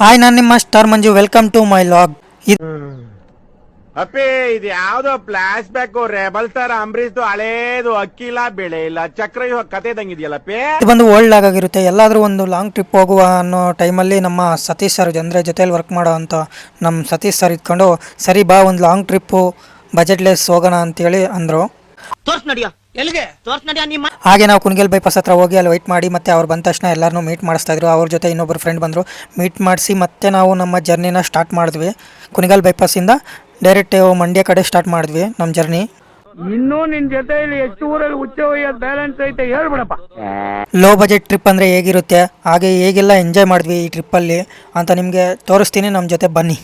Hi ನಾನು ನಿಮ್ಮ star Manju welcome to my vlog ಇದು ಅಪ್ಪಿ ಇದು ಯಾವ್ದೋ ಫ್ಲಾಶ್ ಬ್ಯಾಕ್ ರೆಬಲ್ ಸ್ಟಾರ್ ಅಂಬರೀಶ್ದು ಹಳೇದು ಅಕ್ಕಿಲ್ಲ ಬೆಳೆ ಇಲ್ಲ. ಚಕ್ರ ಇವಾಗ ಕತೆ ಇದು ಬಂದು ಓಲ್ಡ್ ಆಗಿರುತ್ತೆ. ಎಲ್ಲಾದರೂ ಒಂದು ಲಾಂಗ್ ಟ್ರಿಪ್ ಹೋಗುವ ಅನ್ನೋ ಟೈಮಲ್ಲಿ ನಮ್ಮ ಸತೀಶ್ ಸರ್ ಅಂದರೆ ಜೊತೆಯಲ್ಲಿ ವರ್ಕ್ ಮಾಡೋ ಅಂತ ನಮ್ಮ ಸತೀಶ್ ಸರ್ ಇದ್ಕೊಂಡು ಸರಿ ಬಾ ಒಂದು ಲಾಂಗ್ ಟ್ರಿಪ್ಪು ಬಜೆಟ್ಲೆಸ್ ಹೋಗೋಣ ಅಂತೇಳಿ ಅಂದರು. ತೋರ್ಸ್ ನಡಿಯೋ. ಎಲ್ಲಿಗೆ? ಹಾಗೆ ನಾವು ಕುಣಿಗಲ್ ಬೈಪಾಸ್ ಹತ್ರ ಹೋಗಿ ಅಲ್ಲಿ ವೈಟ್ ಮಾಡಿ ಮತ್ತೆ ಅವ್ರು ಬಂದ ತಕ್ಷಣ ಎಲ್ಲರನ್ನೂ ಮೀಟ್ ಮಾಡಿಸ್ತಾ ಇದ್ರು. ಅವ್ರ ಜೊತೆ ಇನ್ನೊಬ್ಬರು ಫ್ರೆಂಡ್ ಬಂದರು. ಮೀಟ್ ಮಾಡಿಸಿ ಮತ್ತೆ ನಾವು ನಮ್ಮ ಜರ್ನಿನ ಸ್ಟಾರ್ಟ್ ಮಾಡಿದ್ವಿ. ಕುಣಿಗಲ್ ಬೈಪಾಸಿಂದ ಡೈರೆಕ್ಟ್ ಮಂಡ್ಯ ಕಡೆ ಸ್ಟಾರ್ಟ್ ಮಾಡಿದ್ವಿ ನಮ್ಮ ಜರ್ನಿ ಇನ್ನೂ ನಿನ್ ಜೊತೆ ಎಷ್ಟು ಊರಲ್ಲಿ ಉಚ್ಚ ಬ್ಯಾಲೆನ್ಸ್ ಐತೆ ಹೇಳ್ಬಿಡಪ್ಪ. ಲೋ ಬಜೆಟ್ ಟ್ರಿಪ್ ಅಂದ್ರೆ ಹೇಗಿರುತ್ತೆ? ಹಾಗೆ ಹೇಗೆಲ್ಲ ಎಂಜಾಯ್ ಮಾಡಿದ್ವಿ ಈ ಟ್ರಿಪ್ಪಲ್ಲಿ ಅಂತ ನಿಮಗೆ ತೋರಿಸ್ತೀನಿ. ನಮ್ಮ ಜೊತೆ ಬನ್ನಿ.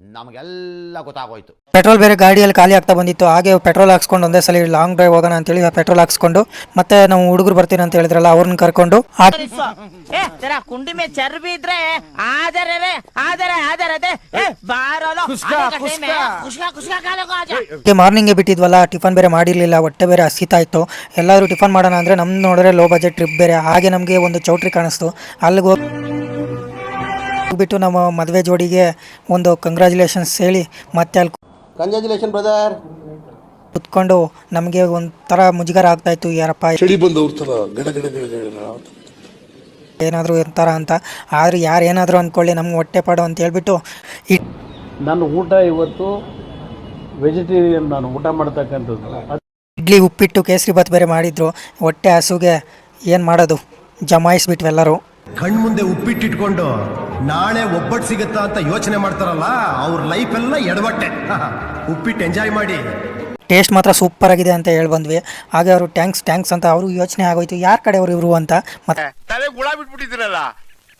ನಮಗೆಲ್ಲ ಗೊತ್ತಾಗೋಯ್ತು. ಪೆಟ್ರೋಲ್ ಬೇರೆ ಗಾಡಿಯಲ್ಲಿ ಖಾಲಿ ಆಗ್ತಾ ಬಂದಿತ್ತು ಹಾಗೆ ಪೆಟ್ರೋಲ್ ಹಾಕ್ಸ್ಕೊಂಡು ಒಂದೇ ಸಲ ಲಾಂಗ್ ಡ್ರೈವ್ ಹೋಗೋಣ ಅಂತೇಳಿ ಪೆಟ್ರೋಲ್ ಹಾಕ್ಸ್ಕೊಂಡು ಮತ್ತೆ ನಾವು ಹುಡುಗರು ಬರ್ತೀನಿ ಅಂತ ಹೇಳಿದ್ರಲ್ಲ ಅವ್ರನ್ನ ಕರ್ಕೊಂಡು ಕುಂಡಿ ಮೇ ಚರ್ಬಿ ಇದ್ರೆ ಆದರೆ ಆದರೆ ಆದರೆ ಮಾರ್ನಿಂಗೇ ಬಿಟ್ಟಿದ್ವಲ್ಲ ಟಿಫನ್ ಬೇರೆ ಮಾಡಿರಲಿಲ್ಲ ಹೊಟ್ಟೆ ಬೇರೆ ಹಸಿತಾ ಇತ್ತು. ಎಲ್ಲರೂ ಟಿಫನ್ ಮಾಡೋಣ ಅಂದ್ರೆ ನಮ್ ನೋಡಿದ್ರೆ ಲೋ ಬಜೆಟ್ ಟ್ರಿಪ್ ಬೇರೆ. ಹಾಗೆ ನಮಗೆ ಒಂದು ಚೌಟ್ರಿ ಕಾಣಿಸ್ತು. ಅಲ್ಲಿಗೆ ಹೋಗಿ ಹೋಗ್ಬಿಟ್ಟು ನಮ್ಮ ಮದುವೆ ಜೋಡಿಗೆ ಒಂದು ಕಂಗ್ರ್ಯಾಚುಲೇಷನ್ಸ್ ಹೇಳಿ ಮತ್ತೆ ಅಲ್ಲಿ ಕಂಗ್ರ್ಯಾಚುಲೇಷನ್ ಬ್ರದರ್ ಕುತ್ಕೊಂಡು ನಮಗೆ ಒಂಥರ ಮುಜುಗರ ಆಗ್ತಾ ಇತ್ತು ಯಾರಪ್ಪ. ಚಳಿ ಬಂದವ್ರ ತರ ಗಡ ಗಡ ಗಡ ಗಡ ಅಂತ. ಏನಾದರೂ ಇರ್ತಾರ ಅಂತ. ಆದ್ರೆ ಯಾರು ಏನಾದರೂ ಅಂದ್ಕೊಳ್ಳಿ ನಮ್ಗೆ ಹೊಟ್ಟೆ ಪಾಡು ಅಂತ ಹೇಳ್ಬಿಟ್ಟು ಈ ನನ್ನ ಊಟ ಇವತ್ತು ವೆಜಿಟೇರಿಯನ್ ನಾನು ಊಟ ಮಾಡ್ತಕ್ಕಂಥದ್ದು. ಅದು ಇಡ್ಲಿ ಉಪ್ಪಿಟ್ಟು ಕೇಸರಿ ಬಾತ್ ಬೇರೆ ಮಾಡಿದ್ರು. ಹೊಟ್ಟೆ ಹಸುಗೆ ಏನು ಮಾಡೋದು? ಜಮಾಯಿಸ್ಬಿಟ್ವಿ ಎಲ್ಲರೂ. ಕಣ್ಮುಂದೆ ಉಪ್ಪಿಟ್ಟಿಟ್ಕೊಂಡು ನಾಳೆ ಒಬ್ಬಟ್ಟು ಸಿಗುತ್ತಾ ಅಂತ ಯೋಚನೆ ಮಾಡ್ತಾರಲ್ಲ ಅವ್ರ ಲೈಫ್ ಎಲ್ಲ ಎಡವಟ್ಟೆ. ಉಪ್ಪಿಟ್ಟು ಎಂಜಾಯ್ ಮಾಡಿ. ಟೇಸ್ಟ್ ಮಾತ್ರ ಸೂಪರ್ ಆಗಿದೆ ಅಂತ ಹೇಳಿ ಬಂದ್ವಿ. ಹಾಗೆ ಅವರು ಟ್ಯಾಂಕ್ಸ್ ಟ್ಯಾಂಕ್ಸ್ ಅಂತ ಅವರು ಯೋಚನೆ ಆಗೋಯ್ತು. ಯಾರ ಕಡೆಯವರು ಇವರು ಅಂತ? ಮತ್ತೆ ತಲೆ ಗುಳ ಬಿಟ್ಬಿಟ್ಟಿದ್ದೀರಲ್ಲ?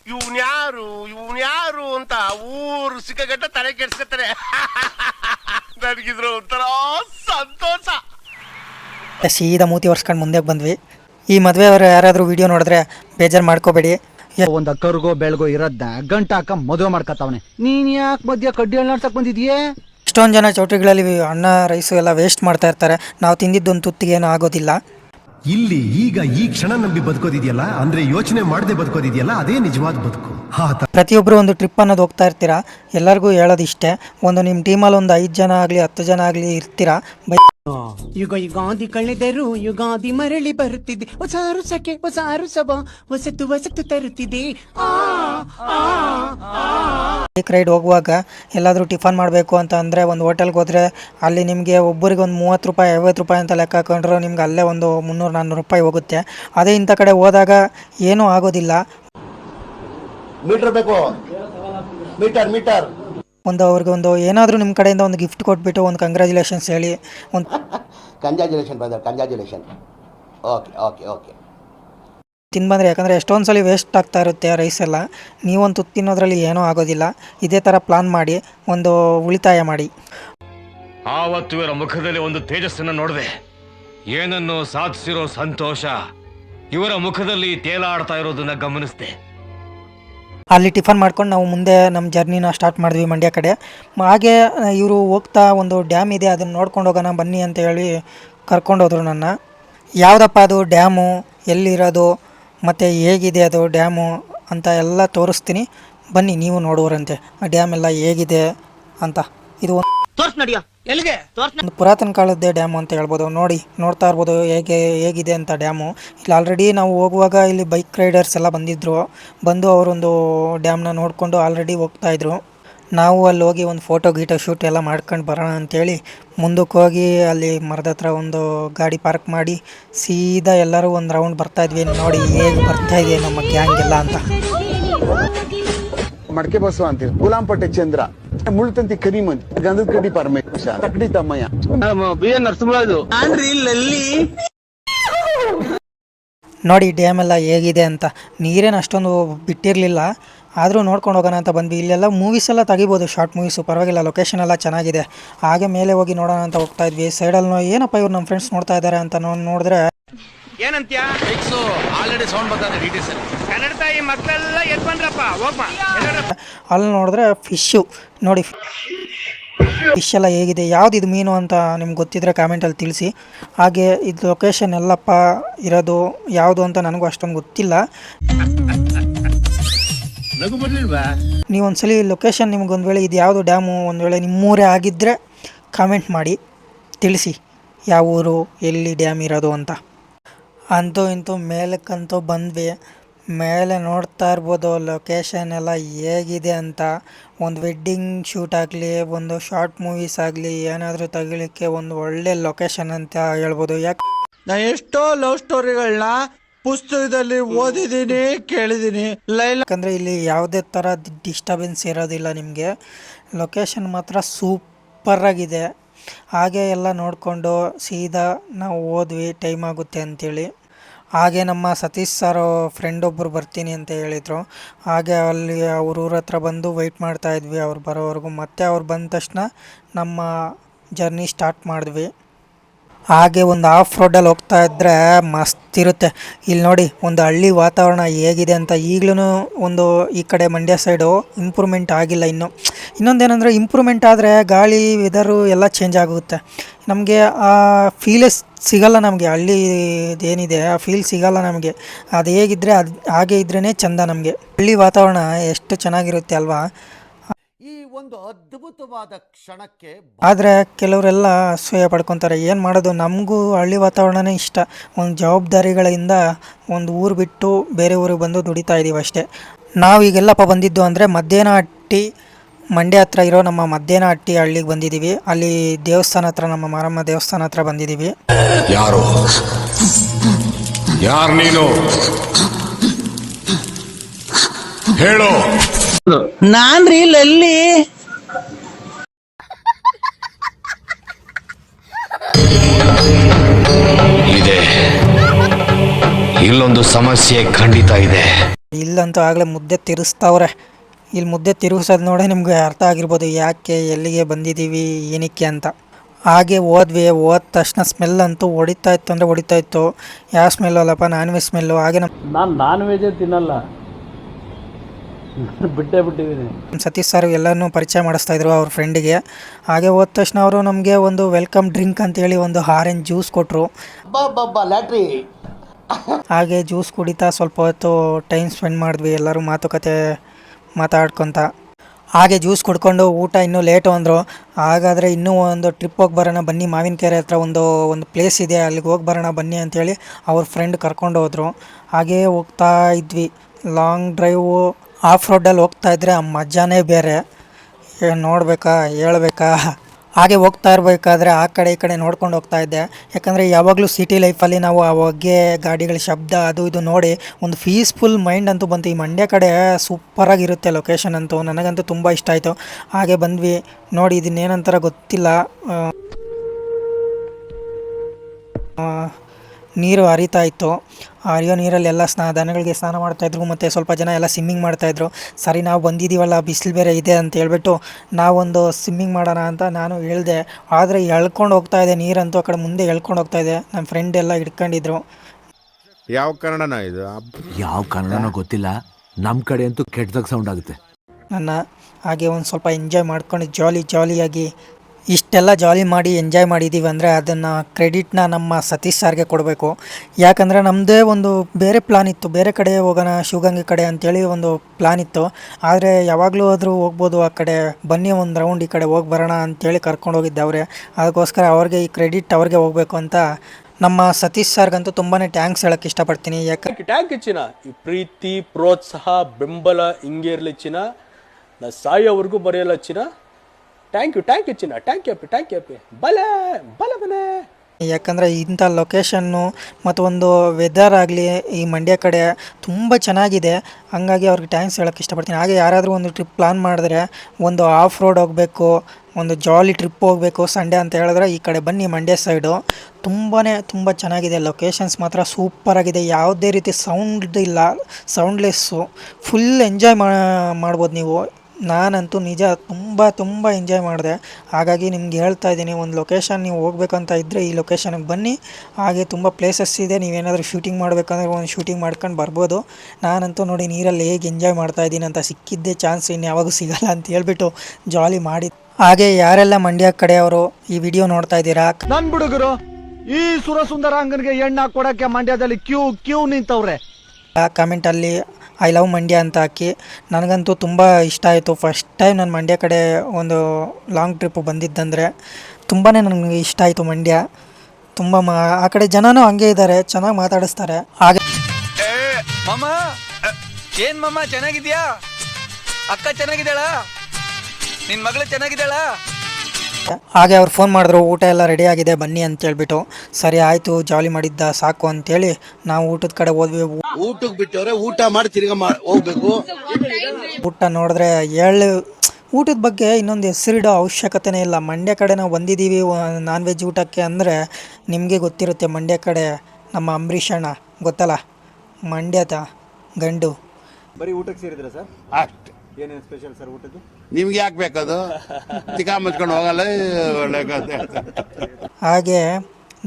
ಇವ್ನ್ ಯಾರು ಇವ್ನ್ ಯಾರು ಅಂತ ಊರು ಸಿಕ್ಕಗಟ್ಟ ತಲೆ ಕೆಡ್ಸ್ಕೊತಾರೆ. ನನಗಿದ್ರು ಒಂಥರ ಸಂತೋಷ. ಸೀದಾ ಮೂತಿ ಒರ್ಸ್ಕೊಂಡು ಮುಂದೆ ಬಂದ್ವಿ. ಈ ಮದುವೆಯವರು ಯಾರಾದರೂ ವಿಡಿಯೋ ನೋಡಿದ್ರೆ ಬೇಜಾರು ಮಾಡ್ಕೋಬೇಡಿ. ಒಂದ್ ಅಕ್ಕರ್ಗೋ ಬೆಳಗೋ ಇರೋದ್ನ ಗಂಟ ಹಾಕ ಮದುವೆ ಮಾಡ್ಕತ್ತವನೆ. ನೀನ್ ಯಾಕೆ ಮಧ್ಯ ಕಡ್ಡಿ ನಡ್ಸಕ್ ಬಂದಿದ್ಯೇ? ಎಷ್ಟೊಂದು ಜನ ಚೌಟ್ರಿಗಳಲ್ಲಿ ಅನ್ನ ರೈಸು ಎಲ್ಲ ವೇಸ್ಟ್ ಮಾಡ್ತಾ ಇರ್ತಾರೆ. ನಾವು ತಿಂದಿದ್ದೊಂದು ತುತ್ತಿಗೆ ಏನೂ ಆಗೋದಿಲ್ಲ. ಇಲ್ಲಿ ಈಗ ಈ ಕ್ಷಣ ನಂಬಿ ಬದುಕೋದಿದೆಯಲ್ಲ? ಅಂದ್ರೆ ಯೋಚನೆ ಮಾಡದೆ ಬದುಕೋದಿದೆಯಲ್ಲ? ಅದೇ ನಿಜವಾದ ಬದುಕು. ಪ್ರತಿಯೊಬ್ಬರು ಒಂದು ಟ್ರಿಪ್ ಅನ್ನೋದು ಹೋಗ್ತಾ ಇರ್ತೀರಾ? ಎಲ್ಲರಿಗೂ ಹೇಳೋದು ಇಷ್ಟೇ. ಒಂದು ನಿಮ್ಮ ಟೀಮಲ್ಲಿ ಒಂದು ಐದು ಜನ ಆಗಲಿ ಹತ್ತು ಜನ ಆಗಲಿ ಇರ್ತೀರಾ? ಬೈ ಯುಗ ಯುಗಾದಿ ಕಳೆದರು ಯುಗಾದಿ ಮರಳಿ ಬರುತ್ತಿದೆ. ಹೊಸ ಅರುಸಕ್ಕೆ ಹೊಸ ಅರುಸವ ಹೊಸತು ಹೊಸತು ತರುತ್ತಿದೆ. ಆ ಬೈಕ್ ರೈಡ್ ಹೋಗುವಾಗ ಎಲ್ಲಾದರೂ ಟಿಫನ್ ಮಾಡಬೇಕು ಅಂತ ಅಂದರೆ ಒಂದು ಹೋಟೆಲ್ಗೆ ಹೋದರೆ ಅಲ್ಲಿ ನಿಮಗೆ ಒಬ್ಬರಿಗೆ ಒಂದು ಮೂವತ್ತು ರೂಪಾಯಿ ಐವತ್ತು ರೂಪಾಯಿ ಅಂತ ಲೆಕ್ಕ ಹಾಕೊಂಡ್ರೆ ನಿಮ್ಗೆ ಅಲ್ಲೇ ಒಂದು ಮುನ್ನೂರು ನಾನ್ನೂರು ರೂಪಾಯಿ ಹೋಗುತ್ತೆ. ಅದೇ ಇಂಥ ಕಡೆ ಹೋದಾಗ ಏನೂ ಆಗೋದಿಲ್ಲ. ಮೀಟರ್ ಬೇಕು. Meter meter. ಒಂದು ಅವ್ರಿಗೆ ಒಂದು ಏನಾದರೂ ನಿಮ್ಮ ಕಡೆಯಿಂದ ಒಂದು ಗಿಫ್ಟ್ ಕೊಟ್ಬಿಟ್ಟು ಒಂದು ಕಂಗ್ರ್ಯಾಚುಲೇಷನ್ಸ್ ಹೇಳಿ. ಒಂದು congratulation brother congratulation okay okay okay ತಿನ್ಬಂದ್ರೆ ಯಾಕಂದರೆ ಎಷ್ಟೊಂದು ಸಲ ವೇಸ್ಟ್ ಆಗ್ತಾ ಇರುತ್ತೆ ರೈಸ್ ಎಲ್ಲ. ನೀವೊಂದು ತುತ್ತು ತಿನ್ನೋದ್ರಲ್ಲಿ ಏನೂ ಆಗೋದಿಲ್ಲ. ಇದೇ ಥರ ಪ್ಲಾನ್ ಮಾಡಿ ಒಂದು ಉಳಿತಾಯ ಮಾಡಿ. ಆವತ್ತು ಇವರ ಮುಖದಲ್ಲಿ ಒಂದು ತೇಜಸ್ಸನ್ನು ನೋಡಿದೆ. ಏನನ್ನು ಸಾಧಿಸಿರೋ ಸಂತೋಷ ಇವರ ಮುಖದಲ್ಲಿ ತೇಲಾಡ್ತಾ ಇರೋದನ್ನ ಗಮನಿಸಿದೆ. ಅಲ್ಲಿ ಟಿಫನ್ ಮಾಡ್ಕೊಂಡು ನಾವು ಮುಂದೆ ನಮ್ಮ ಜರ್ನಿನ ಸ್ಟಾರ್ಟ್ ಮಾಡಿದ್ವಿ ಮಂಡ್ಯ ಕಡೆ. ಹಾಗೆ ಇವರು ಹೋಗ್ತಾ ಒಂದು ಡ್ಯಾಮ್ ಇದೆ, ಅದನ್ನು ನೋಡ್ಕೊಂಡು ಹೋಗೋಣ, ಬನ್ನಿ ಅಂತ ಹೇಳಿ ಕರ್ಕೊಂಡೋದ್ರು ನನ್ನ. ಯಾವುದಪ್ಪ ಅದು ಡ್ಯಾಮು? ಎಲ್ಲಿರೋದು? ಮತ್ತು ಹೇಗಿದೆ ಅದು ಡ್ಯಾಮು ಅಂತ ಎಲ್ಲ ತೋರಿಸ್ತೀನಿ. ಬನ್ನಿ, ನೀವು ನೋಡುವರಂತೆ. ಆ ಡ್ಯಾಮ್ ಎಲ್ಲ ಹೇಗಿದೆ ಅಂತ. ಇದು ಒಂದು ಎಲ್ಲಿಗೆ? ಒಂದು ಪುರಾತನ ಕಾಲದ್ದೇ ಡ್ಯಾಮ್ ಅಂತ ಹೇಳ್ಬೋದು. ನೋಡಿ ನೋಡ್ತಾ ಇರ್ಬೋದು ಹೇಗೆ ಹೇಗಿದೆ ಅಂತ ಡ್ಯಾಮು ಇಲ್ಲಿ ಆಲ್ರೆಡಿ ನಾವು ಹೋಗುವಾಗ ಇಲ್ಲಿ ಬೈಕ್ ರೈಡರ್ಸ್ ಎಲ್ಲ ಬಂದಿದ್ದರು ಬಂದು ಅವರೊಂದು ಡ್ಯಾಮ್ನ ನೋಡಿಕೊಂಡು ಆಲ್ರೆಡಿ ಹೋಗ್ತಾಯಿದ್ರು ನಾವು ಅಲ್ಲಿ ಹೋಗಿ ಒಂದು ಫೋಟೋ ಗೀಟೋ ಶೂಟ್ ಎಲ್ಲ ಮಾಡ್ಕೊಂಡು ಬರೋಣ ಅಂತೇಳಿ ಮುಂದಕ್ಕೆ ಹೋಗಿ ಅಲ್ಲಿ ಮರದ ಹತ್ರ ಒಂದು ಗಾಡಿ ಪಾರ್ಕ್ ಮಾಡಿ ಸೀದಾ ಎಲ್ಲರೂ ಒಂದು ರೌಂಡ್ ಬರ್ತಾ ಇದ್ವಿ. ನೋಡಿ ಹೇಗೆ ಬರ್ತಾ ಇದೆ ನಮ್ಮ ಗ್ಯಾಂಗ್ ಎಲ್ಲ ಅಂತ. ಮಡಕೆ ಬಸವ ಅಂತೀವಿ ಗುಲಾಂಪಟ್ಟೆ ಚಂದ್ರ. ಮುಳ್ತಂತಿ ಕರಿಮನ್ ಗಂಧದ ಕಡಿ ಪರಮೇಶ ತಕಡಿ ತಮ್ಮಯ್ಯ. B N Narasimharaju. ನೋಡಿ ಡ್ಯಾಮ್ ಎಲ್ಲ ಹೇಗಿದೆ ಅಂತ. ನೀರೇನು ಅಷ್ಟೊಂದು ಬಿಟ್ಟಿರಲಿಲ್ಲ. ಆದರೂ ನೋಡ್ಕೊಂಡು ಹೋಗೋಣ ಅಂತ ಬಂದ್ವಿ. ಇಲ್ಲೆಲ್ಲ ಮೂವೀಸ್ ಎಲ್ಲ ತೆಗಿಬೋದು. ಶಾರ್ಟ್ ಮೂವೀಸು ಪರವಾಗಿಲ್ಲ. ಲೊಕೇಶನ್ ಎಲ್ಲ ಚೆನ್ನಾಗಿದೆ. ಹಾಗೆ ಮೇಲೆ ಹೋಗಿ ನೋಡೋಣ ಅಂತ ಹೋಗ್ತಾ ಇದ್ವಿ. ಸೈಡಲ್ಲಿ ಏನಪ್ಪ ಇವ್ರು ನಮ್ಮ ಫ್ರೆಂಡ್ಸ್ ನೋಡ್ತಾ ಇದ್ದಾರೆ ಅಂತ ನೋಡಿದ್ರೆ ಏನಂತ್ಯ? ಆಲ್ರೆಡಿ ಸೌಂಡ್ ಡೀಟೇಲ್ಸ್ ಕನ್ನಡ ತಾಯಿ ಮಕ್ಕಳೆಲ್ಲ ಎದ್ ಬಂದ್ರಪ್ಪ ಹೋಗ್ಮ. ಅಲ್ಲಿ ನೋಡಿದ್ರೆ ಫಿಶ್ಶು ನೋಡಿ ಫಿಶ್ ಎಲ್ಲ ಹೇಗಿದೆ ಯಾವ್ದು ಇದು ಮೀನು ಅಂತ ನಿಮ್ಗೆ ಗೊತ್ತಿದ್ರೆ ಕಾಮೆಂಟಲ್ಲಿ ತಿಳಿಸಿ. ಹಾಗೆ ಇದು ಲೊಕೇಶನ್ ಎಲ್ಲಪ್ಪ ಇರೋದು ಯಾವುದು ಅಂತ ನನಗೂ ಅಷ್ಟೊಂದು ಗೊತ್ತಿಲ್ಲ. ನೀವೊಂದ್ಸಲ ಲೊಕೇಶನ್ ನಿಮ್ಗೊಂದು ವೇಳೆ ಇದು ಯಾವುದು ಡ್ಯಾಮು ಒಂದು ವೇಳೆ ನಿಮ್ಮೂರೇ ಆಗಿದ್ದರೆ ಕಾಮೆಂಟ್ ಮಾಡಿ ತಿಳಿಸಿ ಯಾವ ಊರು ಎಲ್ಲಿ ಡ್ಯಾಮ್ ಇರೋದು ಅಂತ. ಅಂತೂ ಇಂತೂ ಮೇಲಕ್ಕಂತೂ ಬಂದ್ವಿ. ಮೇಲೆ ನೋಡ್ತಾ ಇರ್ಬೋದು ಲೊಕೇಶನ್ ಎಲ್ಲ ಹೇಗಿದೆ ಅಂತ. ಒಂದು ವೆಡ್ಡಿಂಗ್ ಶೂಟ್ ಆಗಲಿ ಒಂದು ಶಾರ್ಟ್ ಮೂವೀಸ್ ಆಗಲಿ ಏನಾದರೂ ತೆಗಿಲಿಕ್ಕೆ ಒಂದು ಒಳ್ಳೆ ಲೊಕೇಶನ್ ಅಂತ ಹೇಳ್ಬೋದು. ಯಾಕೆ ನಾ ಎಷ್ಟೋ ಲವ್ ಸ್ಟೋರಿಗಳನ್ನ ಪುಸ್ತಕದಲ್ಲಿ ಓದಿದ್ದೀನಿ ಕೇಳಿದ್ದೀನಿ. ಲೈಲ್ ಯಾಕಂದರೆ ಇಲ್ಲಿ ಯಾವುದೇ ಥರ ಡಿಸ್ಟರ್ಬೆನ್ಸ್ ಇರೋದಿಲ್ಲ ನಿಮಗೆ. ಲೊಕೇಶನ್ ಮಾತ್ರ ಸೂಪರಾಗಿದೆ ಹಾಗೆ ಎಲ್ಲ ನೋಡಿಕೊಂಡು ಸೀದಾ ನಾವು ಹೋದ್ವಿ ಟೈಮ್ ಆಗುತ್ತೆ ಅಂಥೇಳಿ ಹಾಗೆ ನಮ್ಮ ಸತೀಶ್ ಸರ್ ಫ್ರೆಂಡ್ ಒಬ್ಬರು ಬರ್ತೀನಿ ಅಂತ ಹೇಳಿದರು. ಹಾಗೆ ಅಲ್ಲಿ ಅವ್ರ ಊರ ಹತ್ರ ಬಂದು ವೆಯ್ಟ್ ಮಾಡ್ತಾಯಿದ್ವಿ ಅವ್ರು ಬರೋವರೆಗೂ. ಮತ್ತೆ ಅವ್ರು ಬಂದ ತಕ್ಷಣ ನಮ್ಮ ಜರ್ನಿ ಸ್ಟಾರ್ಟ್ ಮಾಡಿದ್ವಿ. ಹಾಗೆ ಒಂದು ಆಫ್ ರೋಡಲ್ಲಿ ಹೋಗ್ತಾ ಇದ್ದರೆ ಮಸ್ತ್ ಇರುತ್ತೆ ಇಲ್ಲಿ ನೋಡಿ, ಒಂದು ಹಳ್ಳಿ ವಾತಾವರಣ ಹೇಗಿದೆ ಅಂತ ಈಗಲೂ ಒಂದು ಈ ಕಡೆ ಮಂಡ್ಯ ಸೈಡು ಇಂಪ್ರೂವ್ಮೆಂಟ್ ಆಗಿಲ್ಲ ಇನ್ನು. ಇನ್ನೊಂದೇನೆಂದರೆ ಇಂಪ್ರೂವ್ಮೆಂಟ್ ಆದರೆ ಗಾಳಿ ವೆದರು ಎಲ್ಲ ಚೇಂಜ್ ಆಗುತ್ತೆ. ನಮಗೆ ಆ ಫೀಲೇ ಸಿಗಲ್ಲ ನಮಗೆ, ಹಳ್ಳಿ ಏನಿದೆ ಆ ಫೀಲ್ ಸಿಗಲ್ಲ ನಮಗೆ. ಅದು ಹೇಗಿದ್ರೆ ಅದು ಹಾಗೆ ಇದ್ರೇ ಚೆಂದ ನಮಗೆ. ಹಳ್ಳಿ ವಾತಾವರಣ ಎಷ್ಟು ಚೆನ್ನಾಗಿರುತ್ತೆ ಅಲ್ವಾ? ಒಂದು ಅದ್ಭುತವಾದ ಕ್ಷಣಕ್ಕೆ ಆದರೆ ಕೆಲವರೆಲ್ಲ ಅಸೂಯೆ ಪಡ್ಕೊತಾರೆ. ಏನು ಮಾಡೋದು? ನಮಗೂ ಹಳ್ಳಿ ವಾತಾವರಣನೇ ಇಷ್ಟ. ಒಂದು ಜವಾಬ್ದಾರಿಗಳಿಂದ ಒಂದು ಊರು ಬಿಟ್ಟು ಬೇರೆ ಊರಿಗೆ ಬಂದು ದುಡಿತಾ ಇದ್ದೀವಿ ಅಷ್ಟೇ. ನಾವು ಈಗೆಲ್ಲಪ್ಪ ಬಂದಿದ್ದು ಅಂದರೆ ಮದ್ದೇನಹಟ್ಟಿ ಮಂಡ್ಯ ಹತ್ರ ಇರೋ ನಮ್ಮ ಮದ್ದೇನಹಟ್ಟಿ ಹಳ್ಳಿಗೆ ಬಂದಿದ್ದೀವಿ ಅಲ್ಲಿ ದೇವಸ್ಥಾನ ಹತ್ರ ನಮ್ಮ ಮಾರಮ್ಮ ದೇವಸ್ಥಾನ ಹತ್ರ ಬಂದಿದ್ದೀವಿ ಯಾರು? ಯಾರು ನೀನು? ಹೇಳು. ನಾನ್ರಿ ಲಲ್ಲಿ. ಇದೆ. ಇಲ್ಲೊಂದು ಸಮಸ್ಯೆ ಖಂಡಿತ ಇದೆ. ಇಲ್ಲಂತೂ ಆಗ್ಲೇ ಮುದ್ದೆ ತಿರುಸ್ತಾವ್ರೆ. ಇಲ್ಲಿ ಮುದ್ದೆ ತಿರುಗಿಸೋದು ನೋಡೇ ನಿಮ್ಗೆ ಅರ್ಥ ಆಗಿರ್ಬೋದು ಯಾಕೆ ಎಲ್ಲಿಗೆ ಬಂದಿದ್ದೀವಿ ಏನಕ್ಕೆ ಅಂತ. ಹಾಗೆ ಹೋದ್ವಿ ಹೋದ ತಕ್ಷಣ ಸ್ಮೆಲ್ ಅಂತೂ ಹೊಡಿತಾ ಇತ್ತು ಅಂದರೆ ಹೊಡಿತಾ ಇತ್ತು. ಯಾವ ಸ್ಮೆಲ್ ಅಲ್ಲಪ್ಪ ನಾನ್ ವೆಜ್ ಸ್ಮೆಲ್ಲು ಹಾಗೆ ನಮ್ಮ ನಾನು ನಾನ್ ವೆಜ್ ತಿನ್ನಲ್ಲ. ಬಿಟ್ಟೇ ಬಿಟ್ಟಿದ್ದೀನಿ. ಸತೀಶ್ ಸರ್ ಎಲ್ಲನೂ ಪರಿಚಯ ಮಾಡಿಸ್ತಾ ಇದ್ರು ಅವ್ರ ಫ್ರೆಂಡಿಗೆ ಹಾಗೆ ಹೋದ ತಕ್ಷಣ ಅವರು ನಮಗೆ ಒಂದು ವೆಲ್ಕಮ್ ಡ್ರಿಂಕ್ ಅಂತೇಳಿ ಒಂದು ಆರೆಂಜ್ ಜ್ಯೂಸ್ ಕೊಟ್ಟರು ಲ್ಯಾಟ್ರಿ. ಹಾಗೆ ಜ್ಯೂಸ್ ಕುಡಿತಾ ಸ್ವಲ್ಪ ಹೊತ್ತು ಟೈಮ್ ಸ್ಪೆಂಡ್ ಮಾಡಿದ್ವಿ ಎಲ್ಲರೂ ಮಾತುಕತೆ ಮಾತಾಡ್ಕೊತ. ಹಾಗೆ ಜ್ಯೂಸ್ ಕುಡ್ಕೊಂಡು ಊಟ ಇನ್ನೂ ಲೇಟು ಅಂದರು. ಹಾಗಾದರೆ ಇನ್ನೂ ಒಂದು ಟ್ರಿಪ್ ಹೋಗಿ ಬರೋಣ ಬನ್ನಿ ಮಾವಿನಕೆರೆ ಹತ್ರ ಒಂದು ಒಂದು ಪ್ಲೇಸ್ ಇದೆ ಅಲ್ಲಿಗೆ ಹೋಗಿ ಬರೋಣ ಬನ್ನಿ ಅಂತೇಳಿ ಅವ್ರ ಫ್ರೆಂಡ್ ಕರ್ಕೊಂಡು ಹೋದರು. ಹಾಗೇ ಹೋಗ್ತಾ ಇದ್ವಿ. ಲಾಂಗ್ ಡ್ರೈವು ಆಫ್ ರೋಡಲ್ಲಿ ಹೋಗ್ತಾ ಇದ್ದರೆ ಆ ಮಜಾನೇ ಬೇರೆ. ನೋಡಬೇಕಾ, ಹೇಳ್ಬೇಕಾ? ಹಾಗೆ ಹೋಗ್ತಾ ಇರಬೇಕಾದ್ರೆ ಆ ಕಡೆ ಈ ಕಡೆ ನೋಡ್ಕೊಂಡು ಹೋಗ್ತಾ ಇದ್ದೆ. ಯಾಕಂದರೆ ಯಾವಾಗಲೂ ಸಿಟಿ ಲೈಫಲ್ಲಿ ನಾವು ಆ ಹೊಗೆ, ಗಾಡಿಗಳ ಶಬ್ದ, ಅದು ಇದು ನೋಡಿ ಒಂದು ಪೀಸ್ಫುಲ್ ಮೈಂಡ್ ಅಂತೂ ಬಂತು. ಈ ಮಂಡ್ಯ ಕಡೆ ಸೂಪರಾಗಿರುತ್ತೆ ಲೊಕೇಶನ್ ಅಂತೂ. ನನಗಂತೂ ತುಂಬ ಇಷ್ಟ ಆಯಿತು. ಹಾಗೆ ಬಂದ್ವಿ. ನೋಡಿ, ಇದನ್ನೇನಂತಾರ ಗೊತ್ತಿಲ್ಲ. ನೀರು ಹರಿತಾ ಇತ್ತು. ಆ ಹರಿಯೋ ನೀರಲ್ಲಿ ಎಲ್ಲ ಸ್ನಾ ದನಗಳಿಗೆ ಸ್ನಾನ ಮಾಡ್ತಾಯಿದ್ರು ಮತ್ತು ಸ್ವಲ್ಪ ಜನ ಎಲ್ಲ ಸ್ವಿಮ್ಮಿಂಗ್ ಮಾಡ್ತಾಯಿದ್ರು ಸರಿ ನಾವು ಬಂದಿದ್ದೀವಲ್ಲ ಬಿಸಿಲು ಬೇರೆ ಇದೆ ಅಂತ ಹೇಳ್ಬಿಟ್ಟು ನಾವೊಂದು ಸ್ವಿಮ್ಮಿಂಗ್ ಮಾಡೋಣ ಅಂತ ನಾನು ಹೇಳಿದೆ. ಆದರೆ ಎಳ್ಕೊಂಡು ಹೋಗ್ತಾ ಇದೆ ನೀರಂತೂ ಆ ಕಡೆ ಮುಂದೆ ಎಳ್ಕೊಂಡು ಹೋಗ್ತಾ ಇದೆ. ನಮ್ಮ ಫ್ರೆಂಡ್ ಎಲ್ಲ ಹಿಡ್ಕೊಂಡಿದ್ರು. ಯಾವ ಕನ್ನಡನ ಇದು? ಯಾವ ಕನ್ನಡನೋ ಗೊತ್ತಿಲ್ಲ. ನಮ್ಮ ಕಡೆ ಅಂತೂ ಕೆಟ್ಟದಾಗ ಸೌಂಡ್ ಆಗುತ್ತೆ. ನನ್ನ ಹಾಗೆ ಒಂದು ಸ್ವಲ್ಪ ಎಂಜಾಯ್ ಮಾಡ್ಕೊಂಡು ಜಾಲಿ ಜಾಲಿಯಾಗಿ ಇಷ್ಟೆಲ್ಲ ಜಾಲಿ ಮಾಡಿ ಎಂಜಾಯ್ ಮಾಡಿದ್ದೀವಿ ಅಂದರೆ ಅದನ್ನು ಕ್ರೆಡಿಟ್ನ ನಮ್ಮ ಸತೀಶ್ ಸಾರ್ಗೆ ಕೊಡಬೇಕು. ಯಾಕಂದರೆ ನಮ್ಮದೇ ಒಂದು ಬೇರೆ ಪ್ಲಾನ್ ಇತ್ತು. ಬೇರೆ ಕಡೆ ಹೋಗೋಣ, ಶಿವಗಂಗೆ ಕಡೆ ಅಂತೇಳಿ ಒಂದು ಪ್ಲಾನ್ ಇತ್ತು. ಆದರೆ ಯಾವಾಗಲೂ ಆದರೂ ಹೋಗ್ಬೋದು ಆ ಕಡೆ. ಬನ್ನಿ ಒಂದು ರೌಂಡ್ ಈ ಕಡೆ ಹೋಗಿ ಬರೋಣ ಅಂತೇಳಿ ಕರ್ಕೊಂಡು ಹೋಗಿದ್ದೆ ಅವರೇ. ಅದಕ್ಕೋಸ್ಕರ ಅವ್ರಿಗೆ ಈ ಕ್ರೆಡಿಟ್ ಅವ್ರಿಗೆ ಹೋಗಬೇಕು ಅಂತ ನಮ್ಮ ಸತೀಶ್ ಸಾರ್ಗಂತೂ ತುಂಬಾ ಟ್ಯಾಂಕ್ಸ್ ಹೇಳಕ್ಕೆ ಇಷ್ಟಪಡ್ತೀನಿ. ಯಾಕೆ ಟ್ಯಾಂಕ್ ಹೆಚ್ಚಿನ ಈ ಪ್ರೀತಿ, ಪ್ರೋತ್ಸಾಹ, ಬೆಂಬಲ ಹಿಂಗೆ ಇರಲಿ ಚಿನ್ನ. ನಾ ಸಾಯೋವರೆಗೂ ಬರೆಯಲ್ಲ ಚಿನ್ನ. ಟ್ಯಾಂಕ್ ಯು ಥ್ಯಾಂಕ್ ಯು ಚಿನ್ನ ಥ್ಯಾಂಕ್ ಯು ಅಪ್ಪಿ ಥ್ಯಾಂಕ್ ಯು ಅಪ್ಪಿ ಬಲೆ, ಬಲ ಬಲೆ. ಯಾಕಂದರೆ ಇಂಥ ಲೊಕೇಶನ್ನು ಮತ್ತು ಒಂದು ವೆದರ್ ಆಗಲಿ ಈ ಮಂಡ್ಯ ಕಡೆ ತುಂಬ ಚೆನ್ನಾಗಿದೆ. ಹಂಗಾಗಿ ಅವ್ರಿಗೆ ಟ್ಯಾಂಕ್ಸ್ ಹೇಳೋಕ್ಕೆ ಇಷ್ಟಪಡ್ತೀನಿ. ಹಾಗೆ ಯಾರಾದರೂ ಒಂದು ಟ್ರಿಪ್ ಪ್ಲಾನ್ ಮಾಡಿದ್ರೆ ಒಂದು ಆಫ್ ರೋಡ್ ಹೋಗಬೇಕು, ಒಂದು ಜಾಲಿ ಟ್ರಿಪ್ ಹೋಗಬೇಕು ಸಂಡೇ ಅಂತ ಹೇಳಿದ್ರೆ ಈ ಕಡೆ ಬನ್ನಿ ಮಂಡ್ಯ ಸೈಡು ತುಂಬಾ ತುಂಬ ಚೆನ್ನಾಗಿದೆ. ಲೊಕೇಶನ್ಸ್ ಮಾತ್ರ ಸೂಪರಾಗಿದೆ ಯಾವುದೇ ರೀತಿ ಸೌಂಡ್ ಇಲ್ಲ ಸೌಂಡ್ಲೆಸ್ಸು ಫುಲ್ ಎಂಜಾಯ್ ಮಾಡ್ಬೋದು ನೀವು. ನಾನಂತೂ ನಿಜ ತುಂಬ ತುಂಬ ಎಂಜಾಯ್ ಮಾಡಿದೆ. ಹಾಗಾಗಿ ನಿಮ್ಗೆ ಹೇಳ್ತಾ ಇದ್ದೀನಿ ಒಂದು ಲೊಕೇಶನ್ ನೀವು ಹೋಗ್ಬೇಕಂತ ಇದ್ದರೆ ಈ ಲೊಕೇಶನ್ಗೆ ಬನ್ನಿ. ಹಾಗೆ ತುಂಬ ಪ್ಲೇಸಸ್ ಇದೆ ನೀವೇನಾದರೂ ಶೂಟಿಂಗ್ ಮಾಡಬೇಕಂದ್ರೆ ಒಂದು ಶೂಟಿಂಗ್ ಮಾಡ್ಕೊಂಡು ಬರ್ಬೋದು. ನಾನಂತೂ ನೋಡಿ ನೀರಲ್ಲಿ ಹೇಗೆ ಎಂಜಾಯ್ ಮಾಡ್ತಾ ಇದ್ದೀನಿ ಅಂತ ಸಿಕ್ಕಿದ್ದೇ ಚಾನ್ಸ್ ಇನ್ನು ಯಾವಾಗೂ ಸಿಗಲ್ಲ ಅಂತ ಹೇಳ್ಬಿಟ್ಟು ಜಾಲಿ ಮಾಡಿ. ಹಾಗೆ ಯಾರೆಲ್ಲ ಮಂಡ್ಯ ಕಡೆಯವರು ಈ ವಿಡಿಯೋ ನೋಡ್ತಾ ಇದ್ದೀರಾ? ನನ್ ಬಿಡುಗರು ಈ ಸುರಸುಂದರಾಂಗನ್ಗೆ ಎಣ್ಣ ಕೊಡಕ್ಕೆ ಮಂಡ್ಯದಲ್ಲಿ ಕ್ಯೂ ಕ್ಯೂ ನಿಂತವ್ರೆ. ಕಮೆಂಟಲ್ಲಿ ಐ ಲವ್ ಮಂಡ್ಯ ಅಂತ ಹಾಕಿ ನನಗಂತೂ ತುಂಬ ಇಷ್ಟ ಆಯಿತು. ಫಸ್ಟ್ ಟೈಮ್ ನಾನು ಮಂಡ್ಯ ಕಡೆ ಒಂದು ಲಾಂಗ್ ಟ್ರಿಪ್ಪು ಬಂದಿದ್ದಂದರೆ ತುಂಬಾ ನನಗೆ ಇಷ್ಟ ಆಯಿತು ಮಂಡ್ಯ. ತುಂಬ ಮಾ, ಆ ಕಡೆ ಜನನೂ ಹಂಗೆ ಇದ್ದಾರೆ ಚೆನ್ನಾಗಿ ಮಾತಾಡಿಸ್ತಾರೆ. ಹಾಗೆ ಏನ್ ಮಾಮ, ಚೆನ್ನಾಗಿದ್ಯಾ? ಅಕ್ಕ ಚೆನ್ನಾಗಿದ್ದಾಳಾ? ನಿನ್ನ ಮಗಳು ಚೆನ್ನಾಗಿದ್ದಾಳ? ಹಾಗೆ ಅವ್ರು ಫೋನ್ ಮಾಡಿದ್ರು ಊಟ ಎಲ್ಲ ರೆಡಿ ಆಗಿದೆ ಬನ್ನಿ ಅಂತ ಹೇಳ್ಬಿಟ್ಟು. ಸರಿ ಆಯಿತು ಜಾಲಿ ಮಾಡಿದ್ದ ಸಾಕು ಅಂತೇಳಿ ನಾವು ಊಟದ ಕಡೆ ಹೋದ್ವಿ. ಊಟಕ್ಕೆ ಬಿಟ್ಟವ್ರೆ ಊಟ ಮಾಡಿ ತಿರ್ಗಾ ಹೋಗ್ಬೇಕು. ಊಟ ನೋಡಿದ್ರೆ ಏಳು ಊಟದ ಬಗ್ಗೆ ಇನ್ನೊಂದು ಹೆಸರಿಡೋ ಅವಶ್ಯಕತೆನೇ ಇಲ್ಲ. ಮಂಡ್ಯ ಕಡೆ ನಾವು ಬಂದಿದ್ದೀವಿ ನಾನ್ ವೆಜ್ ಊಟಕ್ಕೆ ಅಂದರೆ ನಿಮಗೆ ಗೊತ್ತಿರುತ್ತೆ ಮಂಡ್ಯ ಕಡೆ ನಮ್ಮ ಅಂಬರೀಷ್ ಅಣ್ಣ ಗೊತ್ತಲ್ಲ? ಮಂಡ್ಯದ ಗಂಡು. ಬರೀ ಊಟಕ್ಕೆ ಸೇರಿದ್ರೆ ಸರ್? ಅಷ್ಟೇ. ಏನೇನು ಸ್ಪೆಷಲ್ ಸರ್ ಊಟದ್ದು? ನಿಮ್ಗೆ ಯಾಕೆ ಬೇಕದು? ತಿಕಾ ಮುಚ್ಕೊಂಡು ಹೋಗಲ್ಲ ಒಳ್ಳೆ ಕಥೆ. ಹಾಗೆ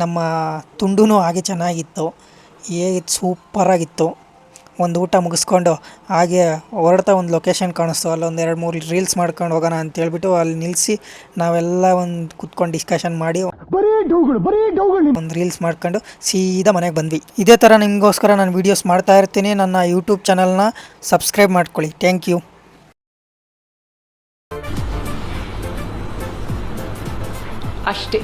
ನಮ್ಮ ತುಂಡು ಹಾಗೆ ಚೆನ್ನಾಗಿತ್ತು. ಹೇಗಿತ್ತು ಸೂಪರಾಗಿತ್ತು ಒಂದು ಊಟ ಮುಗಿಸ್ಕೊಂಡು ಹಾಗೆ ಹೊರಡ್ತಾ ಒಂದು ಲೊಕೇಶನ್ ಕಾಣಿಸ್ತು. ಅಲ್ಲೊಂದು ಎರಡು ಮೂರು ರೀಲ್ಸ್ ಮಾಡ್ಕೊಂಡು ಹೋಗೋಣ ಅಂತ ಹೇಳ್ಬಿಟ್ಟು ಅಲ್ಲಿ ನಿಲ್ಲಿಸಿ ನಾವೆಲ್ಲ ಒಂದು ಕುತ್ಕೊಂಡು ಡಿಸ್ಕಷನ್ ಮಾಡಿ ಒಂದು ರೀಲ್ಸ್ ಮಾಡ್ಕೊಂಡು ಸೀದಾ ಮನೆಗೆ ಬಂದ್ವಿ. ಇದೇ ಥರ ನಿಮಗೋಸ್ಕರ ನಾನು ವೀಡಿಯೋಸ್ ಮಾಡ್ತಾ ಇರ್ತೀನಿ. ನನ್ನ ಯೂಟ್ಯೂಬ್ ಚಾನಲ್ನ ಸಬ್ಸ್ಕ್ರೈಬ್ ಮಾಡ್ಕೊಳ್ಳಿ. ಥ್ಯಾಂಕ್ ಯು ಅಷ್ಟೇ.